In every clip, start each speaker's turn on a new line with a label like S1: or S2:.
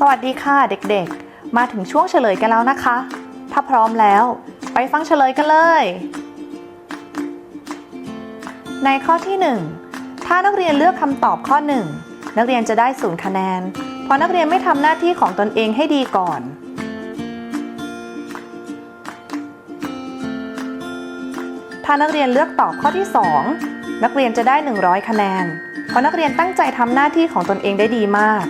S1: สวัสดีค่ะเด็กๆ มาถึงช่วงเฉลยกันแล้วนะคะ ถ้าพร้อมแล้ว ไปฟังเฉลยกันเลย ในข้อที่ 1 ถ้านักเรียนเลือกคำตอบข้อ 1 นักเรียนจะได้ศูนย์คะแนน เพราะนักเรียนไม่ทำหน้าที่ของตนเองให้ดีก่อน ถ้านักเรียนเลือกตอบข้อที่ 2 นักเรียนจะได้ 100 คะแนน เพราะนักเรียนตั้งใจทำหน้าที่ของตนเองได้ดีมาก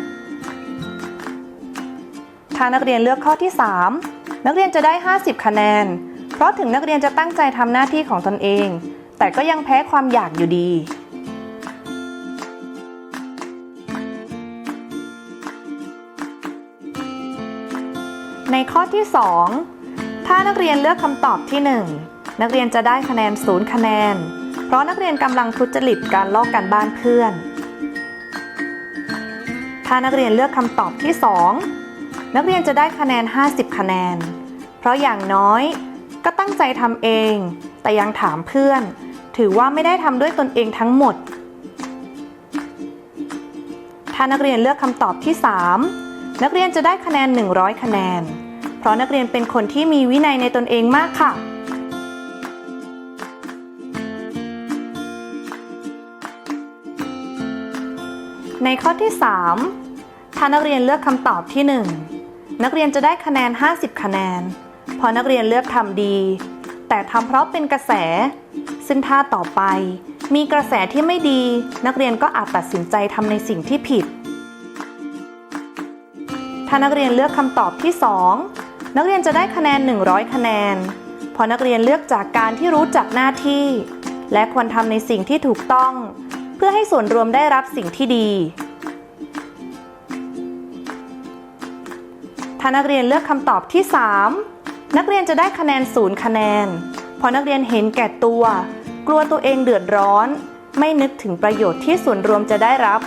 S1: ถ้านักเรียนเลือกข้อที่ 3 นักเรียนจะได้ 50 คะแนน เพราะถึงนักเรียนจะตั้งใจทำหน้าที่ของตนเอง แต่ก็ยังแพ้ความอยากอยู่ดี ในข้อที่ 2 ถ้านักเรียนเลือกคำตอบที่ 1 นักเรียนจะได้คะแนนศูนย์คะแนน เพราะนักเรียนกำลังทุจริตการลอกการบ้านเพื่อน ถ้านักเรียนเลือกคำตอบที่ 2 นักเรียนจะได้คะแนน 50 คะแนน เพราะอย่างน้อยก็ตั้งใจทำเอง แต่ยังถามเพื่อน ถือว่าไม่ได้ทำด้วยตนเองทั้งหมด ถ้านักเรียนเลือกคำตอบที่ 3 นักเรียนจะได้คะแนน 100 คะแนน เพราะนักเรียนเป็นคนที่มีวินัยในตนเองมากค่ะในข้อที่ 3 ถ้านักเรียนเลือกคำตอบที่ 1 นักเรียนจะได้คะแนน 50 คะแนนเพราะนักเรียนเลือกทำดี แต่ทำเพราะเป็นกระแส ซึ่งถ้าต่อไป มีกระแสที่ไม่ดี นักเรียนก็อาจตัดสินใจทำในสิ่งที่ผิด ถ้านักเรียนเลือกคำตอบที่ 2 นักเรียนจะได้คะแนน 100 คะแนนเพราะนักเรียนเลือกจากการที่รู้จักหน้าที่ และควรทำในสิ่งที่ถูกต้อง เพื่อให้ส่วนรวมได้รับสิ่งที่ดี ถ้านักเรียนเลือกคำตอบที่ 3 นักเรียนจะได้คะแนนศูนย์คะแนน เพราะนักเรียนเห็นแก่ตัว กลัวตัวเองเดือดร้อน ไม่นึกถึงประโยชน์ที่ส่วนรวมจะได้รับ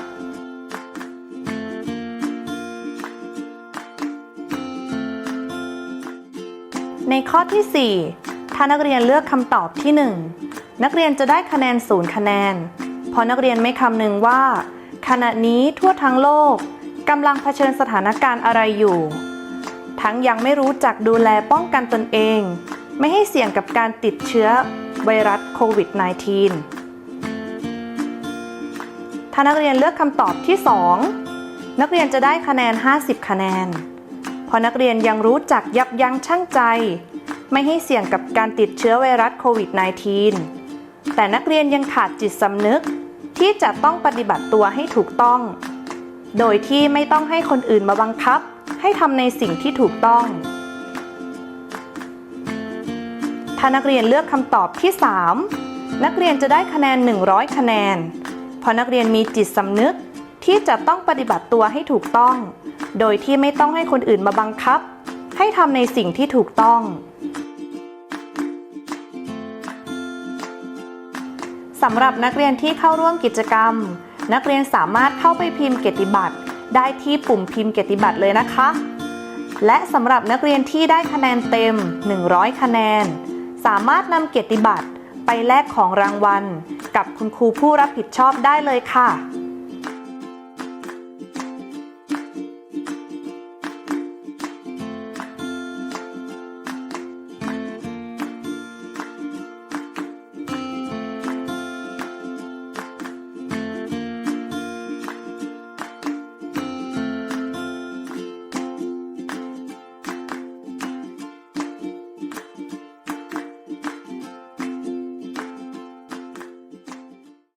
S1: ในข้อที่ 4 ถ้านักเรียนเลือกคำตอบที่ 1 นักเรียนจะได้คะแนนศูนย์คะแนน เพราะนักเรียนไม่คำนึงว่า ขณะนี้ทั่วทั้งโลกกำลังเผชิญสถานการณ์อะไรอยู่ ทั้งยังไม่รู้จักดูแลป้องกันตนเอง ไม่ให้เสี่ยงกับการติดเชื้อไวรัสโควิด -19 ถ้านักเรียนเลือกคำตอบที่ 2 นักเรียนจะได้คะแนน 50 คะแนนเพราะนักเรียนยังรู้จักยับยั้งชั่งใจ ไม่ให้เสี่ยงกับการติดเชื้อไวรัสโควิด -19 แต่นักเรียนยังขาดจิตสำนึกที่จะต้องปฏิบัติตัวให้ถูกต้อง โดยที่ไม่ต้องให้คนอื่นมาบังคับ ให้ทำในสิ่งที่ถูกต้อง ถ้านักเรียนเลือกคำตอบที่ 3 นักเรียนจะได้คะแนน 100 คะแนน เพราะนักเรียนมีจิตสำนึกที่จะต้องปฏิบัติตัวให้ถูกต้อง โดยที่ไม่ต้องให้คนอื่นมาบังคับ ให้ทำในสิ่งที่ถูกต้อง สำหรับนักเรียนที่เข้าร่วมกิจกรรม นักเรียนสามารถเข้าไปพิมพ์เกียรติบัตร ได้ที่ปุ่มพิมพ์เกียรติบัตรเลยนะคะ และสำหรับนักเรียนที่ได้คะแนนเต็ม 100 คะแนน สามารถนำเกียรติบัตรไปแลกของรางวัล กับคุณครูผู้รับผิดชอบได้เลยค่ะ